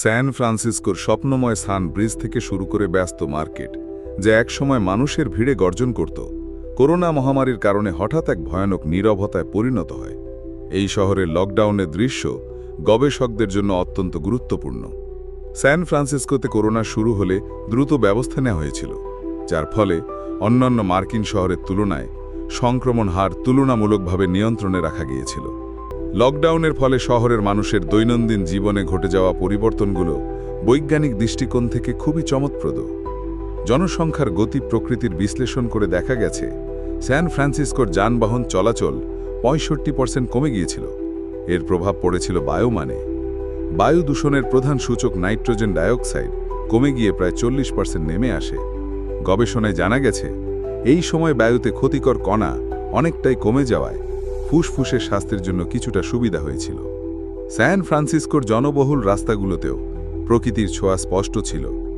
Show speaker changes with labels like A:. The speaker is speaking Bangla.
A: স্যান ফ্রান্সিসকোর স্বপ্নময় সান ব্রিজ থেকে শুরু করে ব্যস্ত মার্কেট, যা একসময় মানুষের ভিড়ে গর্জন করত। করোনা মহামারীর কারণে হঠাৎ এক ভয়ানক নীরবতায় পরিণত হয়। এই শহরের লকডাউনের দৃশ্য গবেষকদের জন্য অত্যন্ত গুরুত্বপূর্ণ। স্যান ফ্রান্সিসকোতে করোনা শুরু হলে দ্রুত ব্যবস্থা নেওয়া হয়েছিল, যার ফলে অন্যান্য মার্কিন শহরের তুলনায় সংক্রমণ হার তুলনামূলকভাবে নিয়ন্ত্রণে রাখা গিয়েছিল। লকডাউনের ফলে শহরের মানুষের দৈনন্দিন জীবনে ঘটে যাওয়া পরিবর্তনগুলো বৈজ্ঞানিক দৃষ্টিকোণ থেকে খুবই চমৎপ্রদ জনসংখ্যার গতি প্রকৃতির বিশ্লেষণ করে দেখা গেছে, স্যান ফ্রান্সিসকোর যানবাহন চলাচল পঁয়ষট্টি পার্সেন্ট কমে গিয়েছিল। এর প্রভাব পড়েছিল বায়ুমানে বায়ু দূষণের প্রধান সূচক নাইট্রোজেন ডাইঅক্সাইড, কমে গিয়ে প্রায় চল্লিশ পার্সেন্ট নেমে আসে। গবেষণায় জানা গেছে, এই সময় বায়ুতে ক্ষতিকর কণা অনেকটাই কমে যাওয়ায় ফুসফুসের স্বাস্থ্যের জন্য কিছুটা সুবিধা হয়েছিল। স্যান ফ্রান্সিসকোর জনবহুল রাস্তাগুলোতেও প্রকৃতির ছোঁয়া স্পষ্ট ছিল।